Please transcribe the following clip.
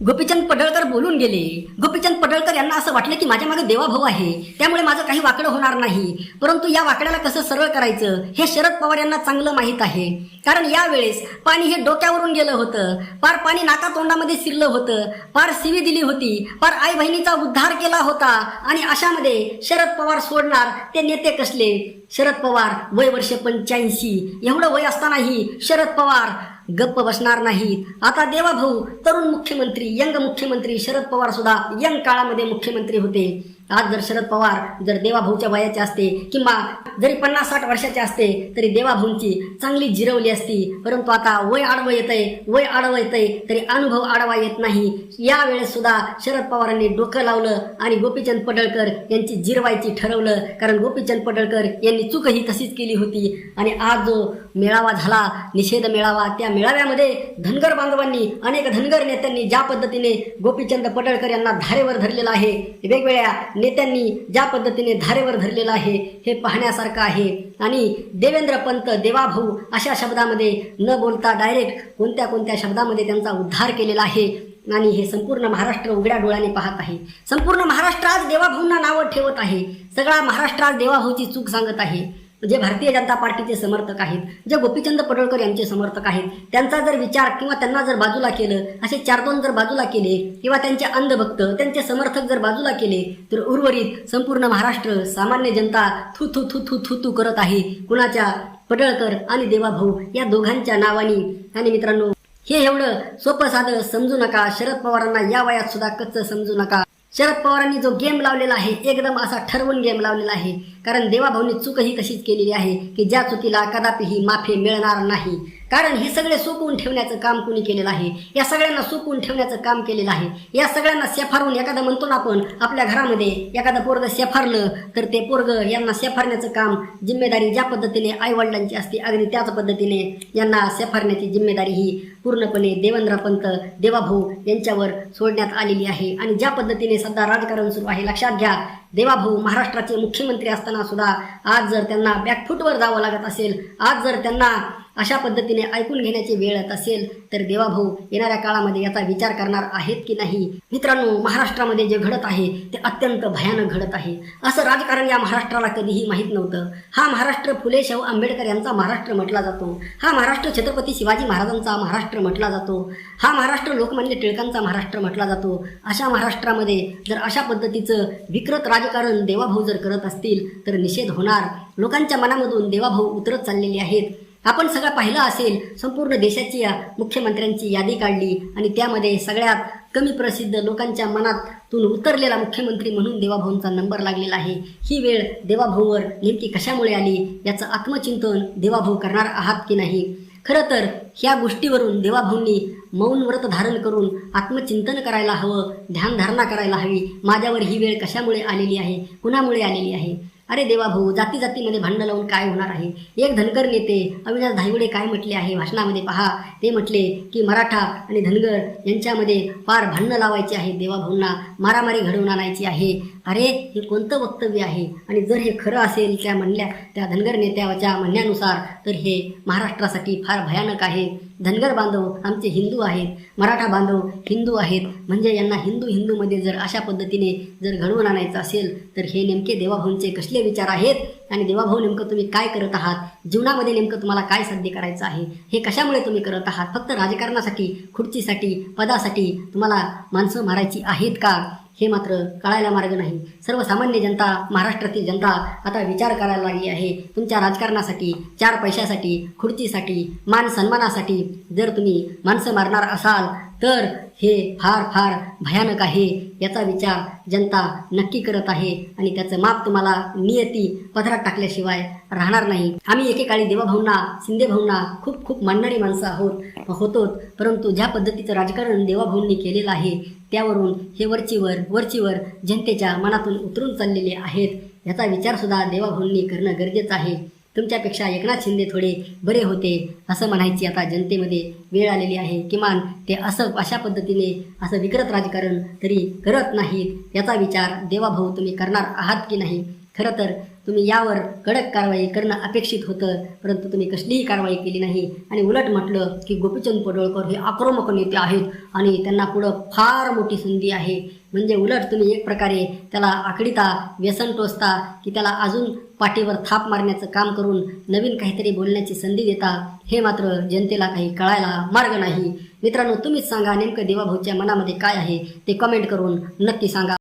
गोपीचंद पडळकर बोलून गेले. गोपीचंद पडळकर यांना असं वाटलं की माझ्या मागे देवाभाऊ आहे. त्यामुळे माझं काही वाकडं होणार नाही. परंतु या वाकड्याला कसं सरळ करायचं हे शरद पवार यांना चांगलं माहीत आहे. कारण यावेळेस पाणी हे डोक्यावरून गेलं होतं. पार पाणी नाका तोंडामध्ये शिरलं होतं. पार सिवी दिली होती. पार आई बहिणीचा उद्धार केला होता. आणि अशामध्ये शरद पवार सोडणार ते नेते कसले? शरद पवार वय वर्ष पंच्याऐंशी. एवढं वय असतानाही शरद पवार गप्प बसणार नाहीत. आता देवाभाऊ तरुण मुख्यमंत्री यंग मुख्यमंत्री शरद पवार सुद्धा यंग काळामध्ये मुख्यमंत्री होते. आज जर शरद पवार जर देवाभाऊच्या वयाचे असते किंवा जरी पन्नास साठ वर्षाचे असते तरी देवाभाऊंची चांगली जिरवली असती. परंतु आता वय आडवं येतंय वय आडवं येतंय तरी अनुभव आडवा येत नाही. यावेळेस सुद्धा शरद पवारांनी डोकं लावलं आणि गोपीचंद पडळकर यांची जिरवायची ठरवलं. कारण गोपीचंद पडळकर यांनी चूकही तशीच केली होती. आणि आज जो मेळावा झाला निषेध मेळावा त्या मेळाव्यामध्ये धनगर बांधवांनी अनेक धनगर नेत्यांनी ज्या पद्धतीने गोपीचंद पडळकर यांना धारेवर धरलेलं आहे वेगवेगळ्या नेत्यांनी ज्या पद्धतीने धारेवर धरलेलं आहे हे पाहण्यासारखं आहे. आणि देवेंद्र पंत देवाभाऊ अशा शब्दामध्ये न बोलता डायरेक्ट कोणत्या कोणत्या शब्दामध्ये त्यांचा उद्धार केलेला आहे आणि हे संपूर्ण महाराष्ट्र उघड्या डोळ्याने पाहत आहे. संपूर्ण महाराष्ट्र आज देवाभाऊंना नावं ठेवत आहे. सगळा महाराष्ट्र आज देवाभाऊची चूक सांगत आहे. जे भारतीय जनता पार्टीचे समर्थक आहेत जे गोपीचंद पडळकर यांचे समर्थक आहेत त्यांचा जर विचार किंवा त्यांना जर बाजूला केलं असे चार दोन जर बाजूला केले किंवा त्यांचे अंधभक्त त्यांचे समर्थक जर बाजूला केले तर उर्वरित संपूर्ण महाराष्ट्र सामान्य जनता थू थू थू थू थू थू करत आहे. कुणाच्या पडळकर आणि देवाभाऊ या दोघांच्या नावानी. आणि मित्रांनो हे एवढं सोपं साधं समजू नका. शरद पवारांना या वयात सुद्धा कच्च समजू नका. शरद पवारांनी जो गेम लावलेला आहे एकदम असा ठरवून गेम लावलेला आहे. कारण देवाभाऊनी चूकही तशीच केलेली आहे की ज्या चुकीला कदापिही माफी मिळणार नाही. कारण हे सगळे सोपवून ठेवण्याचं काम कुणी केलेलं आहे? या सगळ्यांना सोपवून ठेवण्याचं काम केलेलं आहे. या सगळ्यांना सेफारून एखादं म्हणतो ना आपण आपल्या घरामध्ये एखादं पोरग सेफारलं तर ते पोरग यांना सेफारण्याचं काम जिम्मेदारी ज्या पद्धतीने आईवडिलांची असते अगदी त्याच पद्धतीने यांना सेफारण्याची जिम्मेदारी ही पूर्णपणे देवेंद्र पंत देवाभाऊ यांच्यावर सोडण्यात आलेली आहे. आणि ज्या पद्धतीने सध्या राजकारण सुरू आहे लक्षात घ्या देवाभाऊ महाराष्ट्राचे मुख्यमंत्री असताना सुद्धा आज जर त्यांना बॅकफूटवर जावं लागत असेल आज जर त्यांना अशा पद्धतीने ऐकून घेण्याची वेळ येत असेल तर देवाभाऊ येणाऱ्या काळामध्ये याचा विचार करणार आहेत की नाही? मित्रांनो महाराष्ट्रामध्ये जे घडत आहे ते अत्यंत भयानक घडत आहे. असं राजकारण या महाराष्ट्राला कधीही माहीत नव्हतं. हा महाराष्ट्र फुले शाहू आंबेडकर यांचा महाराष्ट्र म्हटला जातो. हा महाराष्ट्र छत्रपती शिवाजी महाराजांचा महाराष्ट्र म्हटला जातो. हा महाराष्ट्र लोकमान्य टिळकांचा महाराष्ट्र म्हटला जातो. अशा महाराष्ट्रामध्ये जर अशा पद्धतीचं विकृत राजकारण देवाभाऊ जर करत असतील तर निषेध होणार. लोकांच्या मनामधून देवाभाऊ उतरत चाललेले आहेत. आपण सगळं पाहिलं असेल संपूर्ण देशाची मुख्यमंत्र्यांची यादी काढली आणि त्यामध्ये सगळ्यात कमी प्रसिद्ध लोकांच्या मनातून उतरलेला मुख्यमंत्री म्हणून देवाभाऊंचा नंबर लागलेला आहे. ही वेळ देवाभाऊवर नेमकी कशामुळे आली याचं आत्मचिंतन देवाभाऊ करणार आहात की नाही? खरं तर ह्या गोष्टीवरून देवाभाऊंनी मौन व्रत धारण करून आत्मचिंतन करायला हवं ध्यानधारणा करायला हवी. माझ्यावर ही वेळ कशामुळे आलेली आहे? कुणामुळे आलेली आहे? अरे देवा भाऊ जाती जातीमध्ये भांडणं लावून काय होणार आहे? एक धनगर नेते अविनाश धायगुडे काय म्हटले आहे? भाषणामध्ये पहा. ते म्हटले की मराठा आणि धनगर यांच्यामध्ये फार भांडणं लावायची आहे. देवाभाऊंना मारामारी घडवून आणायची आहे. अरे हे कोणतं वक्तव्य आहे? आणि जर हे खरं असेल त्या म्हणल्या त्या धनगर नेत्याच्या म्हणण्यानुसार तर हे महाराष्ट्रासाठी फार भयानक आहे. धनगर बांधव आमचे हिंदू आहेत मराठा बांधव हिंदू आहेत. म्हणजे यांना हिंदू हिंदूमध्ये जर अशा पद्धतीने जर घडवून आणायचं असेल तर हे नेमके देवाभाऊंचे कसले विचार आहेत? आणि देवाभाऊ नेमकं तुम्ही काय करत आहात? जीवनामध्ये नेमकं तुम्हाला काय साध्य करायचं आहे? हे कशामुळे तुम्ही करत आहात? फक्त राजकारणासाठी खुर्चीसाठी पदासाठी तुम्हाला माणसं मारायची आहेत का? हे मात्र कळायला मार्ग नाही. सर्वसामान्य जनता महाराष्ट्रातील जनता आता विचार करायला लागली आहे. तुमच्या राजकारणासाठी चार पैशासाठी खुर्चीसाठी मान सन्मानासाठी जर तुम्ही माणसं मारणार असाल तर हे फार फार भयानक आहे याचा विचार जनता नक्की करत आहे आणि त्याचं माप तुम्हाला नियती पदरात टाकल्याशिवाय राहणार नाही. आम्ही एकेकाळी देवाभाऊंना शिंदे भाऊंना खूप खूप मानणारी माणसं आहोत होतो परंतु ज्या पद्धतीचं राजकारण देवाभाऊंनी केलेलं आहे त्यावरून हे वरचीवर वरचीवर जनतेच्या मनातून उतरून चाललेले आहेत याचा विचारसुद्धा देवाभाऊंनी करणं गरजेचं आहे. तुमच्यापेक्षा एकनाथ शिंदे थोडे बरे होते असं म्हणायची आता जनतेमध्ये वेळ आलेली आहे. किमान ते असं अशा पद्धतीने असं विकृत राजकारण तरी करत नाहीत याचा विचार देवाभाऊ तुम्ही करणार आहात की नाही? खरं तर तुम्ही यावर कडक कारवाई करणं अपेक्षित होतं परंतु तुम्ही कसलीही कारवाई केली नाही. आणि उलट म्हटलं की गोपीचंद पडोळकर हे आक्रमक नेते आहेत आणि त्यांना पुढं फार मोठी संधी आहे. म्हणजे उलट तुम्ही एक प्रकारे त्याला आखडीता व्यसन टोचता की त्याला अजून पाठीवर थाप मारण्याचं काम करून नवीन काहीतरी बोलण्याची संधी देता हे मात्र जनतेला काही कळायला मार्ग नाही. मित्रांनो तुम्हीच सांगा नेमकं देवाभाऊच्या मनामध्ये काय आहे ते कमेंट करून नक्की सांगा.